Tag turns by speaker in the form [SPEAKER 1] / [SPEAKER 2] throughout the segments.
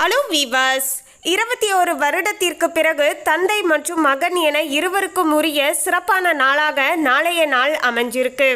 [SPEAKER 1] Hello viewers இருபத்தி ஒரு வருடத்திற்கு பிறகு தந்தை மற்றும் மகன் என இருவருக்கும் உரிய சிறப்பான நாளாக நாளைய நாள் அமைஞ்சிருக்கு.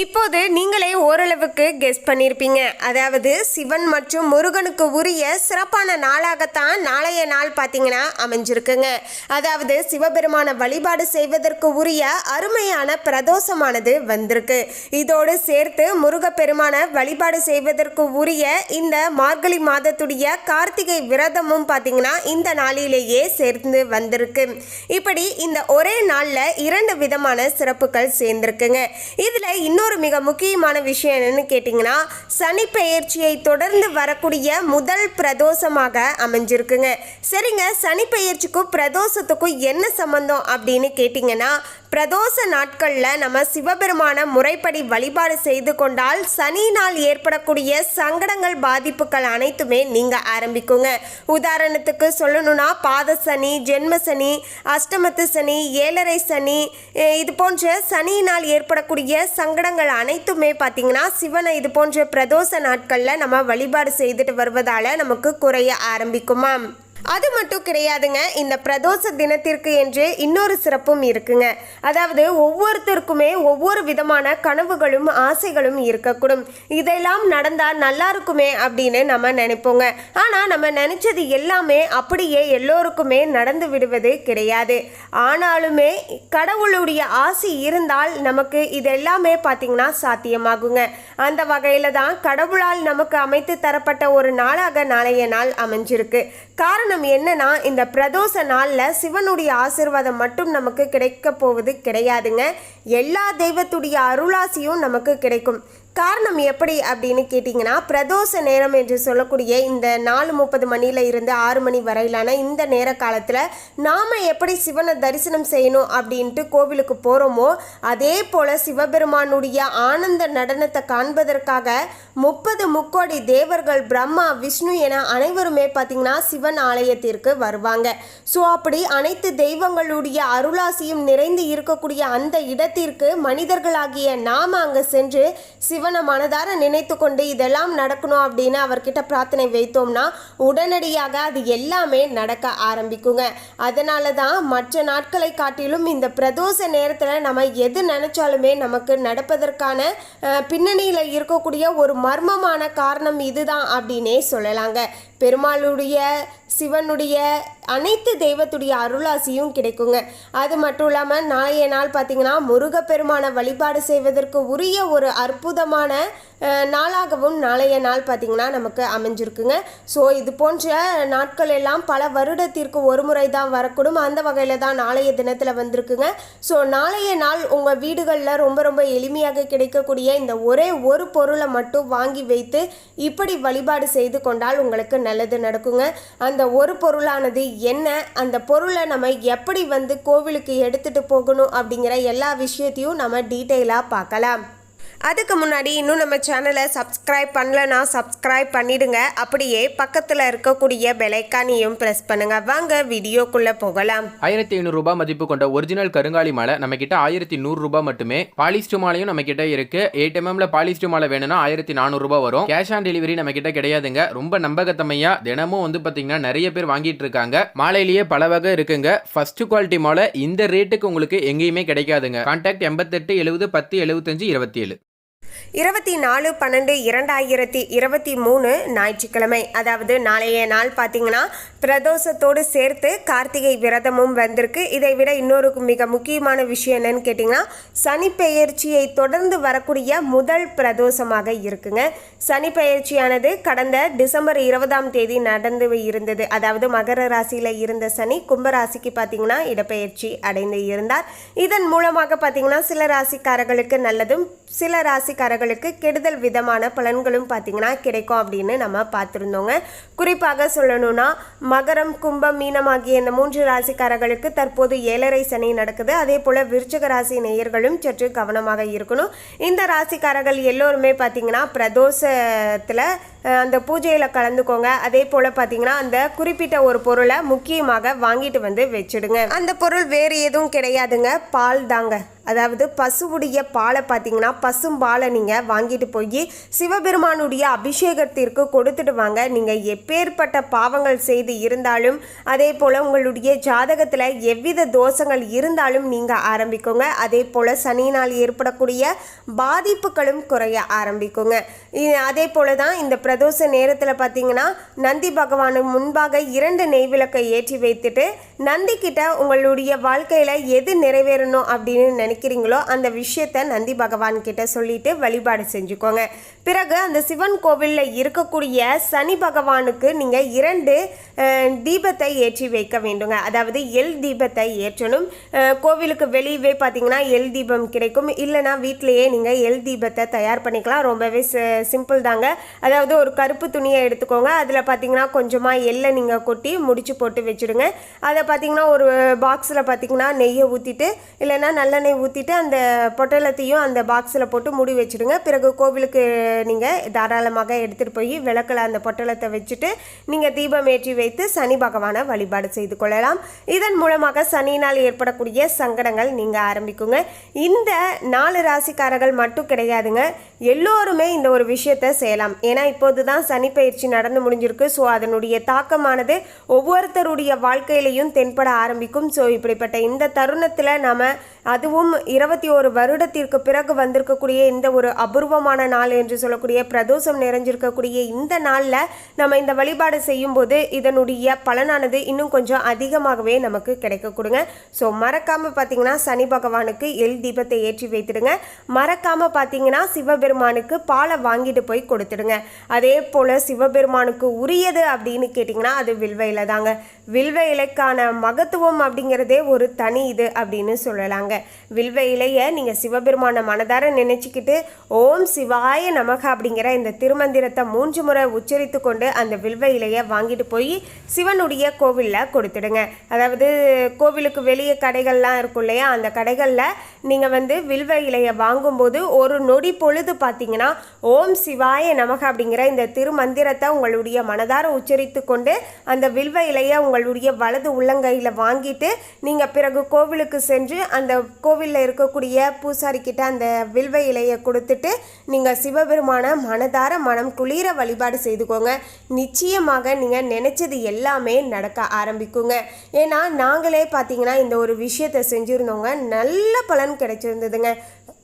[SPEAKER 1] இப்போது நீங்களே ஓரளவுக்கு கெஸ் பண்ணியிருப்பீங்க அதாவது சிவன் மற்றும் முருகனுக்கு உரிய சிறப்பான நாளாகத்தான் நாளைய நாள் பார்த்தீங்கன்னா அமைஞ்சிருக்குங்க. அதாவது சிவபெருமான வழிபாடு செய்வதற்கு உரிய அருமையான பிரதோஷமானது வந்திருக்கு. இதோடு சேர்த்து முருகப்பெருமான வழிபாடு செய்வதற்கு உரிய இந்த மார்கழி மாதத்துடைய கார்த்திகை விரதமும் பார்த்தீங்கன்னா இந்த நாளிலேயே சேர்ந்து வந்திருக்கு. இப்படி இந்த ஒரே நாளில் இரண்டு விதமான சிறப்புகள் சேர்ந்திருக்குங்க. இதில் இன்னொரு மிக முக்கியமான விஷயம் என்னன்னு கேட்டிங்கன்னா சனி பெயர்ச்சியை தொடர்ந்து வரக்கூடிய முதல் பிரதோஷமாக அமைஞ்சிருக்குங்க. சரிங்க சனி பெயர்ச்சிக்கும் பிரதோஷத்துக்கும் என்ன சம்பந்தம் அப்படின்னு கேட்டிங்கன்னா பிரதோஷ நாட்களில் நம்ம சிவபெருமான முறைப்படி வழிபாடு செய்து கொண்டால் சனி நாள் ஏற்படக்கூடிய சங்கடங்கள் பாதிப்புகள் அனைத்துமே நீங்கள் ஆரம்பிக்குங்க. உதாரணத்துக்கு சொல்லணும்னா பாத சனி ஜென்ம சனி அஷ்டமத்து சனி ஏழரை சனி இது போன்ற சனியினால் ஏற்படக்கூடிய சங்கடங்கள் அனைத்துமே பார்த்திங்கன்னா சிவனை இது போன்ற பிரதோஷ நாட்களில் நம்ம வழிபாடு செய்துட்டு வருவதால் நமக்கு குறைய ஆரம்பிக்குமாம். அது மட்டும் கிடையாதுங்க இந்த பிரதோஷ தினத்திற்கு என்று இன்னொரு சிறப்பும் இருக்குங்க. அதாவது ஒவ்வொருத்தருக்குமே ஒவ்வொரு விதமான கனவுகளும் ஆசைகளும் இருக்கக்கூடும். இதெல்லாம் நடந்தால் நல்லா இருக்குமே அப்படின்னு நம்ம நினைப்போங்க. ஆனால் நம்ம நினைச்சது எல்லாமே அப்படியே எல்லோருக்குமே நடந்து விடுவது கிடையாது. ஆனாலுமே கடவுளுடைய ஆசை இருந்தால் நமக்கு இது எல்லாமே சாத்தியமாகுங்க. அந்த வகையில் தான் கடவுளால் நமக்கு அமைத்து தரப்பட்ட ஒரு நாளாக நாளைய நாள் அமைஞ்சிருக்கு. காரணம் என்னன்னா இந்த பிரதோஷ நாளில் சிவனுடைய ஆசீர்வாதம் மட்டும் நமக்கு கிடைக்க போவது கிடையாதுங்க. எல்லா தெய்வத்துடைய அருளாசியும் நமக்கு கிடைக்கும். காரணம் எப்படி அப்படின்னு கேட்டிங்கன்னா பிரதோஷ நேரம் என்று சொல்லக்கூடிய இந்த நாலு முப்பது மணியில் இருந்து ஆறு மணி வரையிலான இந்த நேர காலத்தில் நாம் எப்படி சிவனை தரிசனம் செய்யணும் அப்படின்ட்டு கோவிலுக்கு போகிறோமோ அதே போல் சிவபெருமானுடைய ஆனந்த நடனத்தை காண்பதற்காக முப்பது முக்கோடி தேவர்கள் பிரம்மா விஷ்ணு என அனைவருமே பார்த்திங்கன்னா சிவன் ஆலயத்திற்கு வருவாங்க. ஸோ அப்படி அனைத்து தெய்வங்களுடைய அருளாசியும் நிறைந்து இருக்கக்கூடிய அந்த இடத்திற்கு மனிதர்களாகிய நாம் அங்கே சென்று சிவனை மனதார நினைத்து கொண்டு இதெல்லாம் நடக்கணும் அப்படின்னு அவர்கிட்ட பிரார்த்தனை வைத்தோம்னா உடனடியாக அது எல்லாமே நடக்க ஆரம்பிக்குங்க. அதனால தான் மற்ற நாட்களை காட்டிலும் இந்த பிரதோஷ நேரத்தில் நம்ம எது நினைச்சாலுமே நமக்கு நடப்பதற்கான பின்னணியில் இருக்கக்கூடிய ஒரு மர்மமான காரணம் இதுதான் அப்படின்னே சொல்லலாங்க. பெருமாளுடைய சிவனுடைய அனைத்து தெய்வத்துடைய அருளாசியும் கிடைக்குங்க. அது மட்டும் இல்லாமல் நாளைய நாள் பார்த்திங்கன்னா முருகப்பெருமானை வழிபாடு செய்வதற்கு உரிய ஒரு அற்புதமான நாளாகவும் நாளைய நாள் பார்த்திங்கன்னா நமக்கு அமைஞ்சிருக்குங்க. ஸோ இது போன்ற நாட்கள் எல்லாம் பல வருடத்திற்கு ஒரு முறை தான் வரக்கூடும். அந்த வகையில் தான் நாளைய தினத்தில் வந்திருக்குங்க. ஸோ நாளைய நாள் உங்கள் வீடுகளில் ரொம்ப ரொம்ப எளிமையாக கிடைக்கக்கூடிய இந்த ஒரே ஒரு பொருளை மட்டும் வாங்கி வைத்து இப்படி வழிபாடு செய்து கொண்டால் உங்களுக்கு நல்லது நடக்குங்க. அந்த ஒரு பொருளானது என்ன? அந்த பொருளை நம்ம எப்படி வந்து கோவிலுக்கு எடுத்துட்டு போகணும் அப்படிங்கிற எல்லா விஷயத்தையும் நம்ம டீட்டெயிலாக பார்க்கலாம். அதுக்கு முன்னாடி இன்னும் நம்ம சேனலை சப்ஸ்கிரைப் பண்ணலன்னா சப்ஸ்கிரைப் பண்ணிடுங்க. அப்படியே பக்கத்தில் இருக்கக்கூடிய பெலைக்கானியும் ப்ரெஸ் பண்ணுங்க. வாங்க வீடியோக்குள்ளே போகலாம்.
[SPEAKER 2] ஆயிரத்தி ஐநூறு ரூபாய் மதிப்பு கொண்ட ஒரிஜினல் கருங்காலி மாலை நம்ம கிட்ட ஆயிரத்தி நூறு ரூபாய் மட்டுமே. பாலிஸ்டு மாலையும் நம்ம கிட்ட இருக்கு எயிட் எம்எம்ல பாலிஸ்டு மாலை வேணும்னா ஆயிரத்தி நானூறு ரூபாய் வரும். கேஷ் ஆன் டெலிவரி நம்ம கிட்ட கிடையாதுங்க. ரொம்ப நம்பகத்தமையா தினமும் வந்து பாத்தீங்கன்னா நிறைய பேர் வாங்கிட்டு இருக்காங்க. மாலையிலேயே பல வகை இருக்குங்க. ஃபர்ஸ்ட் குவாலிட்டி மாலை இந்த ரேட்டுக்கு உங்களுக்கு எங்கேயுமே கிடைக்காதுங்க. கான்டாக்ட் எண்பத்தெட்டு எழுபது பத்து எழுபத்தஞ்சு இருபத்தி ஏழு
[SPEAKER 1] இருபத்தி நாலு பன்னெண்டு இரண்டாயிரத்தி இருபத்தி மூணு ஞாயிற்றுக்கிழமை. அதாவது நாளைய நாள் பார்த்தீங்கன்னா பிரதோஷத்தோடு சேர்த்து கார்த்திகை விரதமும் வந்திருக்கு. இதை விட இன்னொரு மிக முக்கியமான விஷயம் என்னன்னு கேட்டிங்கன்னா சனி பெயர்ச்சியை தொடர்ந்து வரக்கூடிய முதல் பிரதோஷமாக இருக்குங்க. சனி பெயர்ச்சியானது கடந்த டிசம்பர் இருபதாம் தேதி நடந்து இருந்தது. அதாவது மகர ராசியில் இருந்த சனி கும்பராசிக்கு பார்த்தீங்கன்னா இடப்பெயர்ச்சி அடைந்து இருந்தார். இதன் மூலமாக பார்த்தீங்கன்னா சில ராசிக்காரர்களுக்கு நல்லதும் சில ராசிக்காரர்களுக்கு கெடுதல் விதமான பலன்களும் பார்த்தீங்கன்னா கிடைக்கும் அப்படின்னு நம்ம பார்த்துருந்தோங்க. குறிப்பாக சொல்லணும்னா மகரம் கும்பம் மீனம் ஆகிய இந்த மூன்று ராசிக்காரர்களுக்கு தற்போது ஏழரை சனி நடக்குது. அதே போல் விருச்சக ராசி நேயர்களும் சற்று கவனமாக இருக்கணும். இந்த ராசிக்காரர்கள் எல்லோருமே பார்த்திங்கன்னா பிரதோஷத்தில் அந்த பூஜையில் கலந்துக்கோங்க. அதே போல் பார்த்தீங்கன்னா அந்த குறிப்பிட்ட ஒரு பொருளை முக்கியமாக வாங்கிட்டு வந்து வச்சுடுங்க. அந்த பொருள் வேறு எதுவும் கிடையாதுங்க. பால் தாங்க. அதாவது பசுவுடைய பாலை பார்த்தீங்கன்னா பசும்பாலை நீங்கள் வாங்கிட்டு போய் சிவபெருமானுடைய அபிஷேகத்திற்கு கொடுத்துட்டு வாங்க. நீங்கள் எப்பேற்பட்ட பாவங்கள் செய்து இருந்தாலும் அதே போல் உங்களுடைய ஜாதகத்தில் எவ்வித தோஷங்கள் இருந்தாலும் நீங்கள் ஆரம்பிக்குங்க. அதே போல் சனியினால் ஏற்படக்கூடிய பாதிப்புகளும் குறைய ஆரம்பிக்குங்க. அதே போல் தான் இந்த பிரதோஷ நேரத்தில் பார்த்தீங்கன்னா நந்தி பகவானுக்கு முன்பாக இரண்டு நெய் விளக்கை ஏற்றி வைத்துட்டு நந்தி கிட்ட உங்களுடைய வாழ்க்கையில் எது நிறைவேறணும் அப்படின்னு நினைக்கிறீங்களோ அந்த விஷயத்த நந்தி பகவான் கிட்ட சொல்லிட்டு வழிபாடு செஞ்சுக்கோங்க. பிறகு அந்த சிவன் கோவிலில் இருக்கக்கூடிய சனி பகவானுக்கு நீங்கள் இரண்டு தீபத்தை ஏற்றி வைக்க வேண்டுங்க. அதாவது எல் தீபத்தை ஏற்றணும். கோவிலுக்கு வெளியவே பார்த்தீங்கன்னா எல் தீபம் கிடைக்கும். இல்லைனா வீட்டிலேயே நீங்கள் எல் தீபத்தை தயார் பண்ணிக்கலாம். ரொம்பவே சிம்பிள் தாங்க. அதாவது ஒரு கருப்பு துணியை எடுத்துக்கோங்க. அதில் பார்த்தீங்கன்னா கொஞ்சமாக எள்ளை நீங்கள் கொட்டி முடிச்சு போட்டு வச்சுடுங்க. அதை பார்த்தீங்கன்னா ஒரு பாக்ஸில் பார்த்தீங்கன்னா நெய்யை ஊற்றிட்டு இல்லைன்னா நல்லெண்ணெய் ஊற்றிட்டு அந்த பொட்டலத்தையும் அந்த பாக்ஸில் போட்டு மூடி வச்சுடுங்க. பிறகு கோவிலுக்கு நீங்கள் தாராளமாக எடுத்துகிட்டு போய் விளக்கில் அந்த பொட்டலத்தை வச்சுட்டு நீங்கள் தீபம் ஏற்றி வைத்து சனி பகவானை வழிபாடு செய்து கொள்ளலாம். இதன் மூலமாக சனியினால் ஏற்படக்கூடிய சங்கடங்கள் நீங்கள் ஆரம்பிக்குங்க. இந்த நாலு ராசிக்காரர்கள் மட்டும் கிடையாதுங்க. எல்லோருமே இந்த ஒரு விஷயத்தை செய்யலாம். ஏன்னா போது தான் சனி பயிற்சி நடந்து முடிஞ்சிருக்கு. ஸோ அதனுடைய தாக்கமானது ஒவ்வொருத்தருடைய வாழ்க்கையிலையும் தென்பட ஆரம்பிக்கும். ஸோ இப்படிப்பட்ட இந்த தருணத்தில் நம்ம அதுவும் இருபத்தி ஒரு வருடத்திற்கு பிறகு வந்திருக்கக்கூடிய இந்த ஒரு அபூர்வமான நாள் என்று சொல்லக்கூடிய பிரதோஷம் நிறைஞ்சிருக்கக்கூடிய இந்த நாளில் நம்ம இந்த வழிபாடு செய்யும்போது இதனுடைய பலனானது இன்னும் கொஞ்சம் அதிகமாகவே நமக்கு கிடைக்க கொடுங்க. ஸோ மறக்காமல் பார்த்தீங்கன்னா சனி பகவானுக்கு எல் தீபத்தை ஏற்றி வைத்திடுங்க. மறக்காமல் பார்த்தீங்கன்னா சிவபெருமானுக்கு பாலை வாங்கிட்டு போய் கொடுத்துடுங்க. அதே போல் சிவபெருமானுக்கு உரியது அப்படின்னு கேட்டிங்கன்னா அது வில்வ இலை தாங்க. வில்வ இலைக்கான மகத்துவம் அப்படிங்கிறதே ஒரு தனி இது அப்படின்னு சொல்லலாங்க. வில்வ இலையை நீங்கள் சிவபெருமான மனதார நினச்சிக்கிட்டு ஓம் சிவாய நமக அப்படிங்கிற இந்த திருமந்திரத்தை மூன்று முறை உச்சரித்து கொண்டு அந்த வில்வ இலையை வாங்கிட்டு போய் சிவனுடைய கோவிலில் கொடுத்துடுங்க. அதாவது கோவிலுக்கு வெளியே கடைகள்லாம் இருக்கும் இல்லையா? அந்த கடைகளில் நீங்கள் வந்து வில்வ இலையை வாங்கும்போது ஒரு நொடி பொழுது பார்த்தீங்கன்னா ஓம் சிவாய நமக அப்படிங்கிற இந்த திருமந்திரத்தை உங்களுடைய மனதார உச்சரித்து கொண்டு அந்த வில்வ இலையை உங்களுடைய வலது உள்ளங்கையில் வாங்கிட்டு நீங்கள் பிறகு கோவிலுக்கு சென்று அந்த கோவிலில் இருக்கக்கூடிய பூசாரிக்கிட்ட அந்த வில்வ இலையை கொடுத்துட்டு நீங்கள் சிவபெருமான மனதார மனம் குளிர வழிபாடு செய்துக்கோங்க. நிச்சயமாக நீங்கள் நினச்சது எல்லாமே நடக்க ஆரம்பிக்குங்க. ஏன்னா நாங்களே பார்த்தீங்கன்னா இந்த ஒரு விஷயத்தை செஞ்சுருந்தோங்க. நல்ல பலன் கிடைச்சிருந்ததுங்க.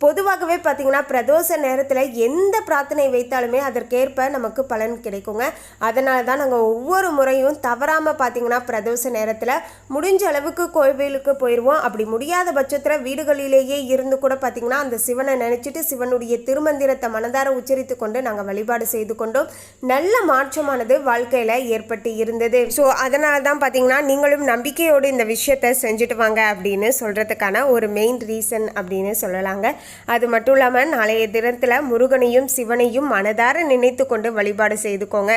[SPEAKER 1] பொதுவாகவே பார்த்தீங்கன்னா பிரதோஷ நேரத்தில் எந்த பிரார்த்தனை வைத்தாலுமே அதற்கேற்ப நமக்கு பலன் கிடைக்குங்க. அதனால தான் நாங்கள் ஒவ்வொரு முறையும் தவறாமல் பார்த்தீங்கன்னா பிரதோஷ நேரத்தில் முடிஞ்ச அளவுக்கு கோவிலுக்கு போயிடுவோம் அப்படி முடியாத பட்சத்தில் வீடுகளிலேயே இருந்து கூட பார்த்தீங்கன்னா அந்த சிவனை நினச்சிட்டு சிவனுடைய திருமந்திரத்தை மனதார உச்சரித்து கொண்டு நாங்கள் வழிபாடு செய்து கொண்டோம். நல்ல மாற்றமானது வாழ்க்கையில் ஏற்பட்டு இருந்தது. ஸோ அதனால தான் பார்த்தீங்கன்னா நீங்களும் நம்பிக்கையோடு இந்த விஷயத்தை செஞ்சுட்டு வாங்க அப்படின்னு சொல்கிறதுக்கான ஒரு மெயின் ரீசன் அப்படின்னு சொல்லலாங்க. அது மட்டும் இல்லாமல் நாளைய தினத்தில் முருகனையும் சிவனையும் மனதார நினைத்து கொண்டு வழிபாடு செய்துக்கோங்க.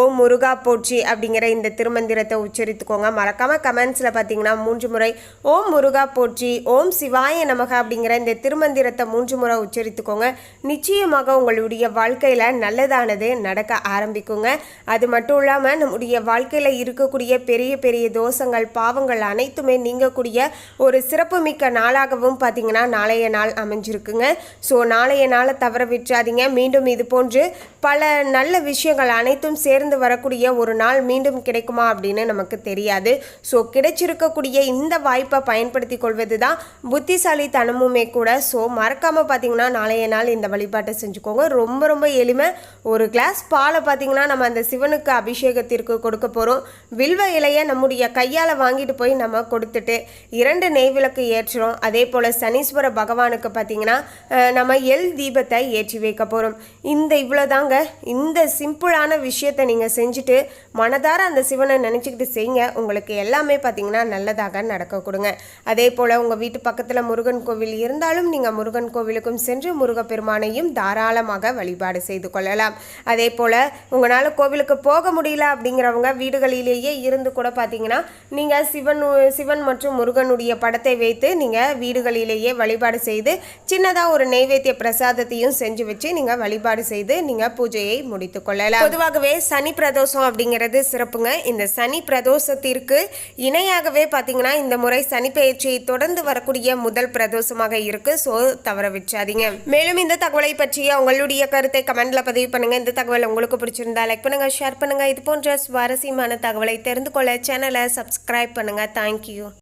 [SPEAKER 1] ஓம் முருகா போற்றி அப்படிங்கிற இந்த திருமந்திரத்தை உச்சரித்துக்கோங்க. மறக்காமல் கமெண்ட்ஸில் பார்த்தீங்கன்னா மூன்று முறை ஓம் முருகா போற்றி ஓம் சிவாய நமக அப்படிங்கிற இந்த திருமந்திரத்தை மூன்று முறை உச்சரித்துக்கோங்க. நிச்சயமாக உங்களுடைய வாழ்க்கையில் நல்லதானது நடக்க ஆரம்பிக்குங்க. அது மட்டும் இல்லாமல் நம்முடைய வாழ்க்கையில் இருக்கக்கூடிய பெரிய பெரிய தோஷங்கள் பாவங்கள் அனைத்துமே நீங்கக்கூடிய ஒரு சிறப்புமிக்க நாளாகவும் பார்த்தீங்கன்னா நாளைய நாள் அமைஞ்சிருக்குங்க. ஸோ நாளைய நாளை தவற விட்டுறாதீங்க. மீண்டும் இது போன்று பல நல்ல விஷயங்கள் அனைத்தும் சேர்ந்து வரக்கூடிய ஒரு நாள் மீண்டும் கிடைக்குமா அப்படின்னு நமக்கு தெரியாது. ஸோ கிடைச்சிருக்கக்கூடிய இந்த வாய்ப்பை பயன்படுத்தி கொள்வது தான் புத்திசாலித்தனமுமே கூட. ஸோ மறக்காமல் பார்த்தீங்கன்னா நாளைய நாள் இந்த வழிபாட்டை செஞ்சுக்கோங்க. ரொம்ப ரொம்ப எளிமை. ஒரு கிளாஸ் பாலை பார்த்தீங்கன்னா நம்ம அந்த சிவனுக்கு அபிஷேகத்திற்கு கொடுக்க போகிறோம் வில்வ இலையை நம்முடைய கையால் வாங்கிட்டு போய் நம்ம கொடுத்துட்டு இரண்டு நெய் விளக்கு ஏற்றுறோம். அதே போல் சனீஸ்வர பகவானுக்கு பார்த்தீங்கன்னா நம்ம எல் தீபத்தை ஏற்றி வைக்க போகிறோம் இந்த இவ்வளோதாங்க இந்த சிம்பிளான விஷயத்தை நீங்கள் செஞ்சுட்டு மனதார அந்த சிவனை நினச்சிக்கிட்டு செய்யுங்க. உங்களுக்கு எல்லாமே பார்த்தீங்கன்னா நல்லதாக நடக்க கொடுங்க. அதே போல் உங்கள் வீட்டு பக்கத்தில் முருகன் கோவில் இருந்தாலும் நீங்கள் முருகன் கோவிலுக்கும் சென்று முருகப்பெருமானையும் தாராளமாக வழிபாடு செய்து கொள்ளலாம். அதே போல் உங்களால் கோவிலுக்கு போக முடியல அப்படிங்கிறவங்க வீடுகளிலேயே இருந்து கூட பார்த்தீங்கன்னா நீங்கள் சிவன் சிவன் மற்றும் முருகனுடைய படத்தை வைத்து நீங்கள் வீடுகளிலேயே வழிபாடு செய்து சின்னதாக ஒரு நெய்வேத்திய பிரசாதத்தையும் செஞ்சு வச்சு நீங்கள் வழிபாடு செய்து நீங்கள் பூஜையை முடித்து கொள்ளலாம். பொதுவாகவே சனி பிரதோஷம் அப்படிங்கிறது சிறப்புங்க. இந்த சனி பிரதோஷத்திற்கு இணையாகவே பார்த்தீங்கன்னா இந்த முறை சனி பயிற்சியை தொடர்ந்து வரக்கூடிய முதல் பிரதோஷமாக இருக்கு. ஸோ தவற வச்சாதீங்க மேலும் இந்த தகவலை பற்றிய உங்களுடைய கருத்தை கமெண்ட்ல பதிவு பண்ணுங்க. இந்த தகவல் உங்களுக்கு பிடிச்சிருந்தா லைக் பண்ணுங்க ஷேர் பண்ணுங்க. இது போன்ற சுவாரஸ்யமான தகவலை தெரிந்து கொள்ள சேனலை சப்ஸ்கிரைப் பண்ணுங்க. தேங்க்யூ